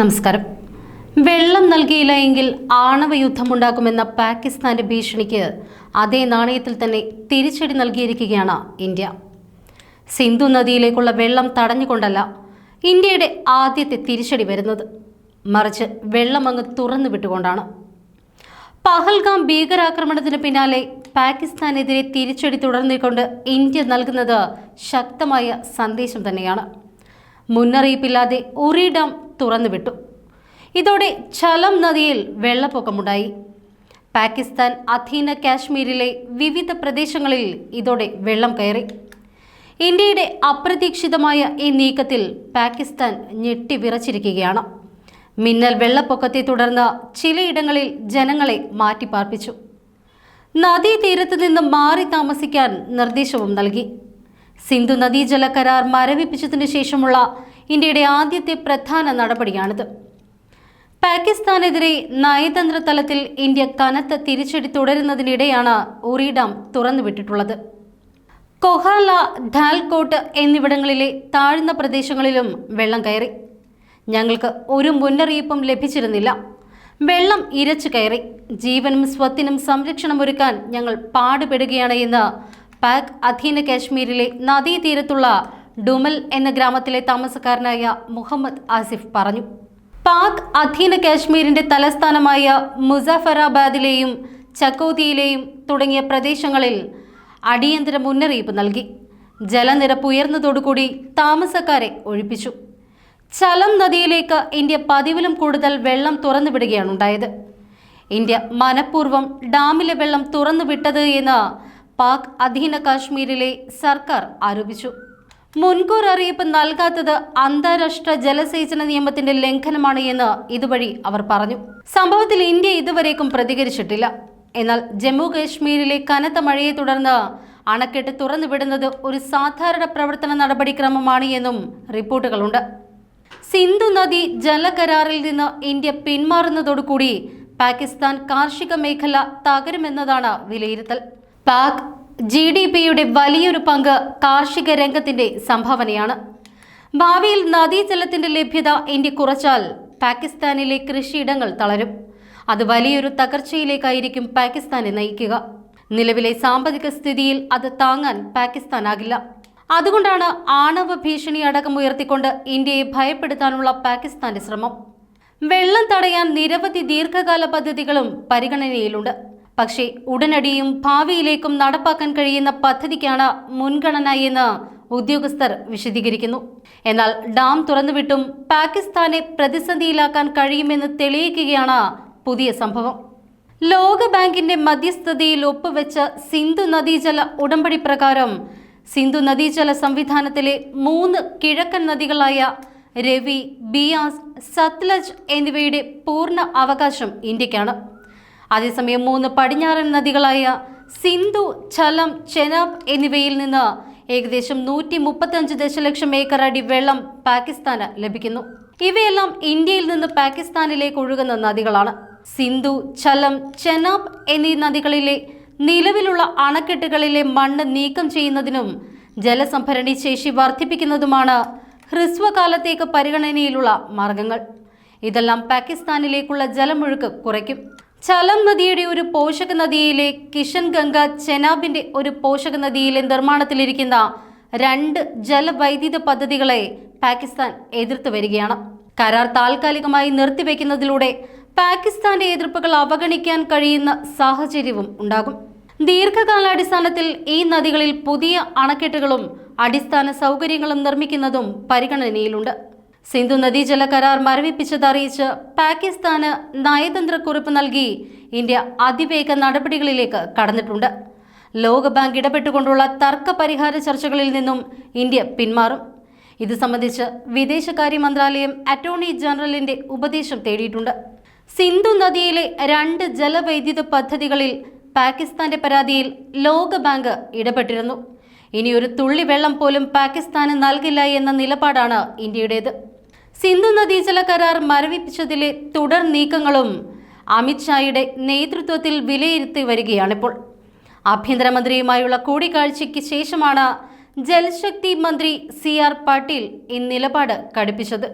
നമസ്കാരം. വെള്ളം നൽകിയില്ല എങ്കിൽ ആണവ യുദ്ധമുണ്ടാക്കുമെന്ന പാകിസ്ഥാന്റെ ഭീഷണിക്ക് അതേ നാണയത്തിൽ തന്നെ തിരിച്ചടി നൽകിയിരിക്കുകയാണ് ഇന്ത്യ. സിന്ധു നദിയിലേക്കുള്ള വെള്ളം തടഞ്ഞുകൊണ്ടല്ല ഇന്ത്യയുടെ ആദ്യത്തെ തിരിച്ചടി വരുന്നത്. മറിച്ച് വെള്ളം അങ്ങ് തുറന്നു വിട്ടുകൊണ്ടാണ്. പഹൽഗാം ഭീകരാക്രമണത്തിന് പിന്നാലെ പാകിസ്ഥാനെതിരെ തിരിച്ചടി തുടർന്നിക്കൊണ്ട് ഇന്ത്യ നൽകുന്നത് ശക്തമായ സന്ദേശം തന്നെയാണ്. മുന്നറിയിപ്പില്ലാതെ ഉറി ഡാം തുറന്നുവിട്ടു. ഇതോടെ ചലം നദിയിൽ വെള്ളപ്പൊക്കമുണ്ടായി. പാകിസ്ഥാൻ അധീന കാശ്മീരിലെ വിവിധ പ്രദേശങ്ങളിൽ ഇതോടെ വെള്ളം കയറി. ഇന്ത്യയുടെ അപ്രതീക്ഷിതമായ ഈ നീക്കത്തിൽ പാകിസ്ഥാൻ ഞെട്ടിവിറച്ചിരിക്കുകയാണ്. മിന്നൽ വെള്ളപ്പൊക്കത്തെ തുടർന്ന് ചിലയിടങ്ങളിൽ ജനങ്ങളെ മാറ്റിപ്പാർപ്പിച്ചു. നദീതീരത്ത് നിന്ന് മാറി താമസിക്കാൻ നിർദ്ദേശവും നൽകി. സിന്ധു നദീജല കരാർ മരവിപ്പിച്ചതിനു ശേഷമുള്ള ഇന്ത്യയുടെ ആദ്യത്തെ പ്രധാന നടപടിയാണിത്. പാകിസ്ഥാനെതിരെ നയതന്ത്ര തലത്തിൽ ഇന്ത്യ കനത്ത തിരിച്ചടി തുടരുന്നതിനിടെയാണ് ഉറി ഡാം തുറന്നുവിട്ടിട്ടുള്ളത്. കൊഹാല ധാൽകോട്ട് എന്നിവിടങ്ങളിലെ താഴ്ന്ന പ്രദേശങ്ങളിലും വെള്ളം കയറി. ഞങ്ങൾക്ക് ഒരു മുന്നറിയിപ്പും ലഭിച്ചിരുന്നില്ല. വെള്ളം ഇരച്ചു കയറി. ജീവനും സ്വത്തിനും സംരക്ഷണം ഒരുക്കാൻ ഞങ്ങൾ പാടുപെടുകയാണ് എന്ന് പാക് അധീന കാശ്മീരിലെ നദീതീരത്തുള്ള ഡുമൽ എന്ന ഗ്രാമത്തിലെ താമസക്കാരനായ മുഹമ്മദ് ആസിഫ് പറഞ്ഞു. പാക് അധീന കാശ്മീരിന്റെ തലസ്ഥാനമായ മുസഫറാബാദിലെയും ചക്കോതിയിലെയും തുടങ്ങിയ പ്രദേശങ്ങളിൽ അടിയന്തര മുന്നറിയിപ്പ് നൽകി. ജലനിരപ്പ് ഉയർന്നതോടുകൂടി താമസക്കാരെ ഒഴിപ്പിച്ചു. ചലം നദിയിലേക്ക് ഇന്ത്യ പതിവിലും കൂടുതൽ വെള്ളം തുറന്നുവിടുകയാണ് ഉണ്ടായത്. ഇന്ത്യ മനഃപൂർവം ഡാമിലെ വെള്ളം തുറന്നുവിട്ടത് എന്ന് പാക് അധീന കാശ്മീരിലെ സർക്കാർ ആരോപിച്ചു. മുൻകൂർ അറിയിപ്പ് നൽകാത്തത് അന്താരാഷ്ട്ര ജലസേചന നിയമത്തിന്റെ ലംഘനമാണ് എന്ന് ഇതുവഴി അവർ പറഞ്ഞു. സംഭവത്തിൽ ഇന്ത്യ ഇതുവരേക്കും പ്രതികരിച്ചിട്ടില്ല. എന്നാൽ ജമ്മു കാശ്മീരിലെ കനത്ത മഴയെ തുടർന്ന് അണക്കെട്ട് തുറന്നുവിടുന്നത് ഒരു സാധാരണ പ്രവർത്തന നടപടിക്രമമാണ് എന്നും റിപ്പോർട്ടുകളുണ്ട്. സിന്ധു നദി ജലകരാറിൽ നിന്ന് ഇന്ത്യ പിന്മാറുന്നതോടുകൂടി പാകിസ്ഥാൻ കാർഷിക മേഖല തകരുമെന്നതാണ് വിലയിരുത്തൽ. പാക് ജി ഡി പിയുടെ വലിയൊരു പങ്ക് കാർഷിക രംഗത്തിന്റെ സംഭാവനയാണ്. ഭാവിയിൽ നദീജലത്തിന്റെ ലഭ്യത ഇന്ത്യ കുറച്ചാൽ പാകിസ്ഥാനിലെ കൃഷിയിടങ്ങൾ തളരും. അത് വലിയൊരു തകർച്ചയിലേക്കായിരിക്കും പാകിസ്ഥാനെ നയിക്കുക. നിലവിലെ സാമ്പത്തിക സ്ഥിതിയിൽ അത് താങ്ങാൻ പാകിസ്ഥാനാകില്ല. അതുകൊണ്ടാണ് ആണവ ഭീഷണി അടക്കം ഉയർത്തിക്കൊണ്ട് ഇന്ത്യയെ ഭയപ്പെടുത്താനുള്ള പാകിസ്ഥാന്റെ ശ്രമം. വെള്ളം തടയാൻ നിരവധി ദീർഘകാല പദ്ധതികളും പരിഗണനയിലുണ്ട്. പക്ഷേ ഉടനടിയും ഭാവിയിലേക്കും നടപ്പാക്കാൻ കഴിയുന്ന പദ്ധതിക്കാണ് മുൻഗണന എന്ന് ഉദ്യോഗസ്ഥർ വിശദീകരിക്കുന്നു. എന്നാൽ ഡാം തുറന്നുവിട്ടും പാകിസ്ഥാനെ പ്രതിസന്ധിയിലാക്കാൻ കഴിയുമെന്ന് തെളിയിക്കുകയാണ് പുതിയ സംഭവം. ലോകബാങ്കിന്റെ മധ്യസ്ഥതയിൽ ഒപ്പുവെച്ച സിന്ധു നദീജല ഉടമ്പടി പ്രകാരം സിന്ധു നദീജല സംവിധാനത്തിലെ മൂന്ന് കിഴക്കൻ നദികളായ രവി ബിയാസ് സത്ലജ് എന്നിവയുടെ പൂർണ അവകാശം ഇന്ത്യക്കാണ്. അതേസമയം മൂന്ന് പടിഞ്ഞാറൻ നദികളായ സിന്ധു ഛലം ചെനാബ് എന്നിവയിൽ നിന്ന് ഏകദേശം നൂറ്റി മുപ്പത്തഞ്ച് ദശലക്ഷം ഏക്കർ അടി വെള്ളം പാകിസ്ഥാന് ലഭിക്കുന്നു. ഇവയെല്ലാം ഇന്ത്യയിൽ നിന്ന് പാകിസ്ഥാനിലേക്ക് ഒഴുകുന്ന നദികളാണ്. സിന്ധു ഛലം ചെനാബ് എന്നീ നദികളിലെ നിലവിലുള്ള അണക്കെട്ടുകളിലെ മണ്ണ് നീക്കം ചെയ്യുന്നതിനും ജലസംഭരണി ശേഷി വർദ്ധിപ്പിക്കുന്നതുമാണ് ഹ്രസ്വകാലത്തേക്ക് പരിഗണനയിലുള്ള മാർഗങ്ങൾ. ഇതെല്ലാം പാകിസ്ഥാനിലേക്കുള്ള ജലമൊഴുക്ക് കുറയ്ക്കും. ചലം നദിയുടെ ഒരു പോഷക നദിയിലെ കിഷൻ ഗംഗ ചെനാബിന്റെ ഒരു പോഷക നദിയിലെ നിർമ്മാണത്തിലിരിക്കുന്ന രണ്ട് ജലവൈദ്യുത പദ്ധതികളെ പാകിസ്ഥാൻ എതിർത്തു വരികയാണ്. കരാർ താൽക്കാലികമായി നിർത്തിവെക്കുന്നതിലൂടെ പാകിസ്ഥാന്റെ എതിർപ്പുകൾ അവഗണിക്കാൻ കഴിയുന്ന സാഹചര്യവും ഉണ്ടാകും. ദീർഘകാലാടിസ്ഥാനത്തിൽ ഈ നദികളിൽ പുതിയ അണക്കെട്ടുകളും അടിസ്ഥാന സൗകര്യങ്ങളും നിർമ്മിക്കുന്നതും പരിഗണനയിലുണ്ട്. സിന്ധു നദീജല കരാർ മരവിപ്പിച്ചതറിയിച്ച് പാകിസ്ഥാന് നയതന്ത്ര കുറിപ്പ് നൽകി. ഇന്ത്യ അതിവേഗ നടപടികളിലേക്ക് കടന്നിട്ടുണ്ട്. ലോകബാങ്ക് ഇടപെട്ടുകൊണ്ടുള്ള തർക്ക പരിഹാര ചർച്ചകളിൽ നിന്നും ഇന്ത്യ പിന്മാറും. ഇത് സംബന്ധിച്ച് വിദേശകാര്യ മന്ത്രാലയം അറ്റോർണി ജനറലിന്റെ ഉപദേശം തേടിയിട്ടുണ്ട്. സിന്ധു നദിയിലെ രണ്ട് ജലവൈദ്യുത പദ്ധതികളിൽ പാകിസ്ഥാന്റെ പരാതിയിൽ ലോകബാങ്ക് ഇടപെട്ടിരുന്നു. ഇനി ഒരു തുള്ളി വെള്ളം പോലും പാകിസ്ഥാന് നൽകില്ല എന്ന നിലപാടാണ് ഇന്ത്യയുടേത്. സിന്ധു നദീജല കരാർ മരവിപ്പിച്ചതിലെ തുടർ നീക്കങ്ങളും അമിത്ഷായുടെ നേതൃത്വത്തിൽ വിലയിരുത്തി വരികയാണിപ്പോൾ. ആഭ്യന്തരമന്ത്രിയുമായുള്ള കൂടിക്കാഴ്ചയ്ക്ക് ശേഷമാണ് ജൽശക്തി മന്ത്രി സി ആർ പാട്ടീൽ ഈ നിലപാട് കടുപ്പിച്ചത്.